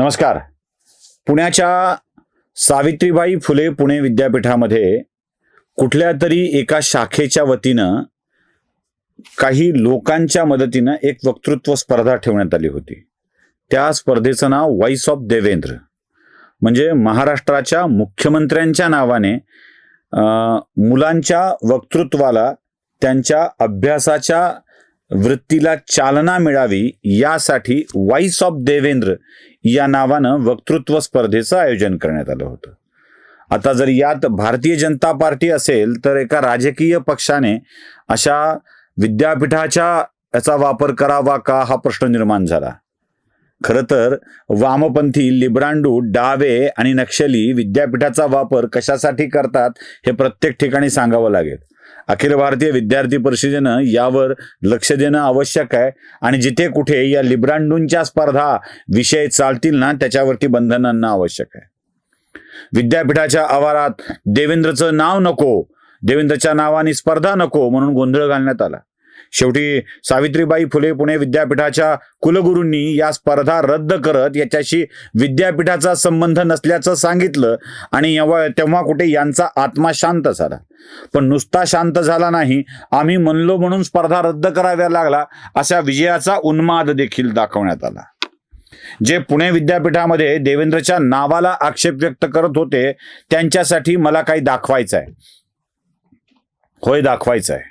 नमस्कार. पुण्याच्या सावित्रीबाई फुले पुणे विद्यापीठामध्ये कुठल्या तरी एका शाखेच्या वतीनं काही लोकांच्या मदतीनं एक वक्तृत्व स्पर्धा ठेवण्यात आली होती. त्या स्पर्धेचं नाव व्हॉइस ऑफ देवेंद्र म्हणजे महाराष्ट्राच्या मुख्यमंत्र्यांच्या नावाने अं, मुलांच्या वक्तृत्वाला त्यांच्या अभ्यासाच्या वृत्तीला चालना मिळावी यासाठी व्हॉइस ऑफ देवेंद्र या नावानं वक्तृत्व स्पर्धेचं आयोजन करण्यात आलं होतं. आता जर यात भारतीय जनता पार्टी असेल तर एका राजकीय पक्षाने अशा विद्यापीठाच्या याचा वापर करावा का हा प्रश्न निर्माण झाला? खरं तर वामपंथी लिब्रांडू डावे आणि नक्षली विद्यापीठाचा वापर कशासाठी करतात हे प्रत्येक ठिकाणी सांगावं लागेल. अखिल भारतीय विद्यार्थी परिषदेनं यावर लक्ष देणं आवश्यक आहे. आणि जिथे कुठे या लिब्रांडूंच्या स्पर्धा विषय चालतील ना त्याच्यावरती बंधन आणणं आवश्यक आहे. विद्यापीठाच्या आवारात देवेंद्रचं नाव नको देवेंद्रच्या नावाने स्पर्धा नको म्हणून गोंधळ घालण्यात आला. शेवटी सावित्रीबाई फुले पुणे विद्यापीठाच्या कुलगुरूंनी या स्पर्धा रद्द करत याच्याशी विद्यापीठाचा संबंध नसल्याचं सांगितलं आणि तेव्हा कुठे यांचा आत्मा शांत झाला. पण नुसता शांत झाला नाही आम्ही म्हणलो म्हणून स्पर्धा रद्द कराव्या लागला अशा विजयाचा उन्माद देखील दाखवण्यात आला. जे पुणे विद्यापीठामध्ये देवेंद्रच्या नावाला आक्षेप व्यक्त करत होते त्यांच्यासाठी मला काही दाखवायचं आहे होय दाखवायचं आहे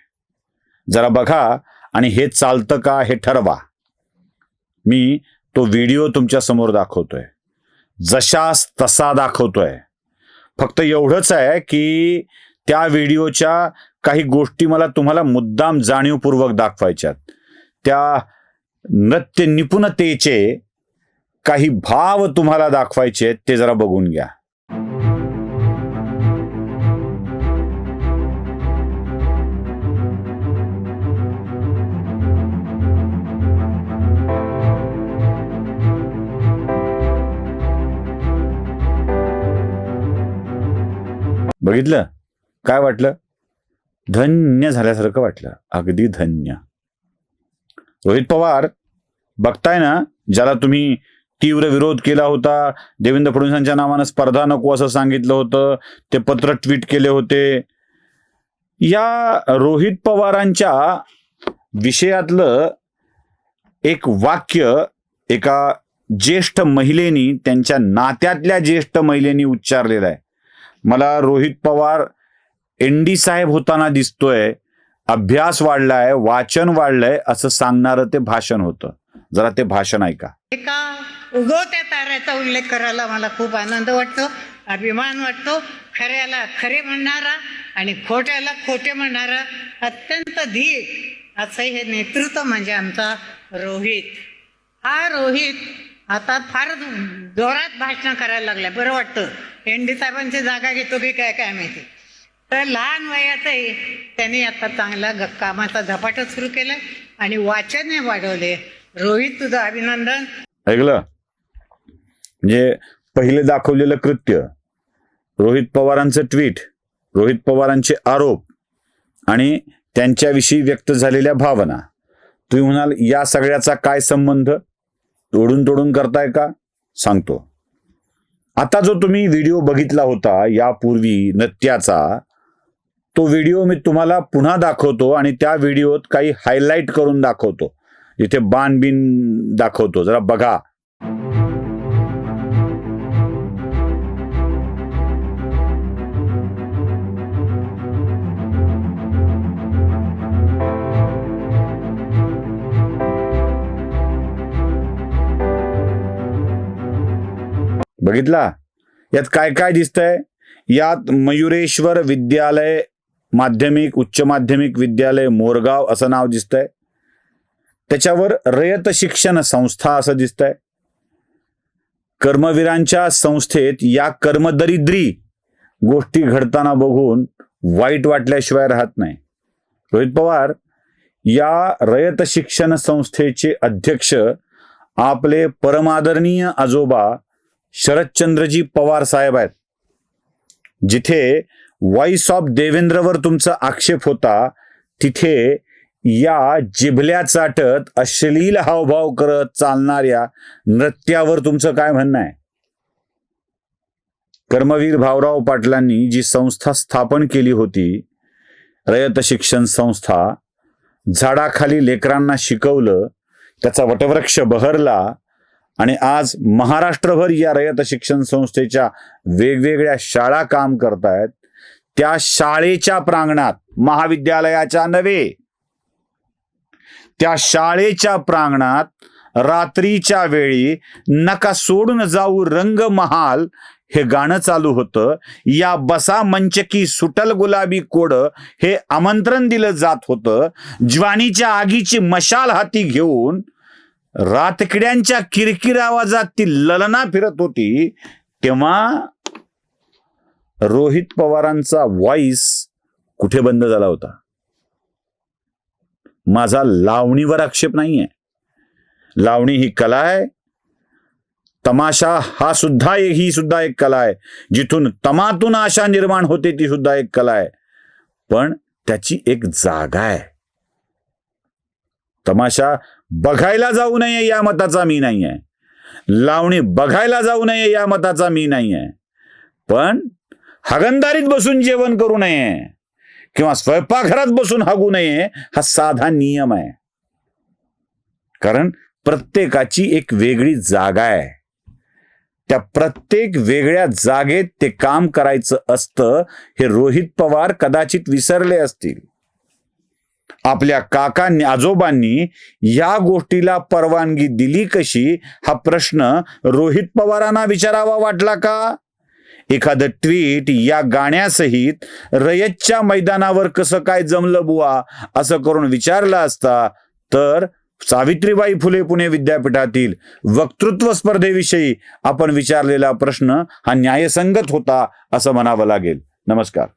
जरा बघा आणि हे चालतं का हे ठरवा. मी तो व्हिडिओ तुमच्यासमोर दाखवतोय. जशास तसा दाखवतोय. फक्त एवढंच आहे की त्या व्हिडिओच्या काही गोष्टी मला तुम्हाला मुद्दाम जाणीवपूर्वक दाखवायच्यात. त्या नृत्य निपुणतेचे काही भाव तुम्हाला दाखवायचे आहेत ते जरा बघून घ्या. बघितलं? काय वाटलं? धन्य झाल्यासारखं वाटलं. अगदी धन्य. रोहित पवार बघताय ना ज्याला तुम्ही तीव्र विरोध केला होता देवेंद्र फडणवीसांच्या नावानं स्पर्धा नको असं सांगितलं होतं ते पत्र ट्विट केले होते. या रोहित पवारांच्या विषयातलं एक वाक्य एका ज्येष्ठ महिलेनी त्यांच्या नात्यातल्या ज्येष्ठ महिलेनी उच्चारलेलं आहे. मला रोहित पवार एन डी साहेब होताना दिसतोय अभ्यास वाढलाय वाचन वाढलंय असं सांगणारं ते भाषण होतं. जरा ते भाषण ऐका. एका उगवत्या ताऱ्याचा उल्लेख करायला मला खूप आनंद वाटतो अभिमान वाटतो. खऱ्याला खरे म्हणणारा आणि खोट्याला खोटे म्हणणारा अत्यंत धीर असं हे नेतृत्व म्हणजे आमचा रोहित. हा रोहित आता फार जोरात भाषण करायला लागलाय बरं वाटतं. एनडी साहेबांची जागा घेतो की काय काय माहिती. तर लहान वयातही त्यांनी आता चांगला ग- कामाचा झपाटा सुरू केला आणि वाचन वाढवले. रोहित तुझं अभिनंदन. ऐकलं? म्हणजे पहिले दाखवलेलं कृत्य. रोहित पवारांचं ट्विट रोहित पवारांचे आरोप आणि त्यांच्याविषयी व्यक्त झालेल्या भावना. तुम्ही म्हणाल या सगळ्याचा काय संबंध? तोडून तोडून करताय का? सांगतो. आता जो तुम्ही व्हिडिओ बघितला होता यापूर्वी नृत्याचा तो व्हिडिओ मी तुम्हाला पुन्हा दाखवतो आणि त्या व्हिडिओत काही हायलाईट करून दाखवतो. इथे बाण बिन दाखवतो. जरा बघा. बघितला? यात काय काय दिसतंय? यात मयुरेश्वर विद्यालय माध्यमिक उच्च माध्यमिक विद्यालय मोरगाव असं नाव दिसतंय. त्याच्यावर रयत शिक्षण संस्था असं दिसतंय. कर्मवीरांच्या संस्थेत या कर्मदरिद्री गोष्टी घडताना बघून वाईट वाटल्याशिवाय राहत नाही. रोहित पवार या रयत शिक्षण संस्थेचे अध्यक्ष आपले परमादरणीय आजोबा शरदचंद्रजी पवार साहेब आहेत. जिथे व्हॉइस ऑफ देवेंद्रवर तुमचा आक्षेप होता तिथे या जिभल्या चाटत अश्लील हावभाव करत चालणाऱ्या नृत्यावर तुमचं काय म्हणणं आहे? कर्मवीर भाऊराव पाटलांनी जी संस्था स्थापन केली होती रयत शिक्षण संस्था झाडाखाली लेकरांना शिकवलं त्याचा वटवृक्ष बहरला आणि आज महाराष्ट्रभर या रयत शिक्षण संस्थेच्या वेगवेगळ्या शाळा काम करतायत. त्या शाळेच्या प्रांगणात महाविद्यालयाच्या नव्हे त्या शाळेच्या प्रांगणात रात्रीच्या वेळी नका सोडून जाऊ रंग महाल हे गाणं चालू होतं. या बसा मंचकी सुटल गुलाबी कोड हे आमंत्रण दिलं जात होतं. ज्वानीच्या आगीची मशाल हाती घेऊन रातकिड्यांच्या किरकिर आवाजात ती ललना फिरत होती तेव्हा रोहित पवारांचा व्हॉइस कुठे बंद झाला होता? माझा लावणीवर आक्षेप नाहीये. लावणी ही कला आहे. तमाशा हा सुद्धा ही सुद्धा एक कला आहे. जिथून तमातून आशा निर्माण होते ती सुद्धा एक कला आहे. पण त्याची एक जागा आहे. तमाशा बघायला जाऊ नये या मताचा मी नाही आहे लावणी बघायला जाऊ नये या मताचा मी नाही आहे पण हगंदारीत बसून जेवण करू नये किंवा स्वयंपाकघरात बसून हागू नये हा साधा नियम आहे. कारण प्रत्येकाची एक वेगळी जागा आहे. त्या प्रत्येक वेगळ्या जागेत ते काम करायचं असतं हे रोहित पवार कदाचित विसरले असतील. आपल्या काकांनी आजोबांनी या गोष्टीला परवानगी दिली कशी? हा प्रश्न रोहित पवारांना विचारावा वाटला का? एखादं ट्विट या गाण्यासहित रयतच्या मैदानावर कसं काय जमलं बुवा? असं करून विचारलं असता तर सावित्रीबाई फुले पुणे विद्यापीठातील वक्तृत्व स्पर्धेविषयी आपण विचारलेला प्रश्न हा न्यायसंगत होता असं म्हणावं लागेल. नमस्कार.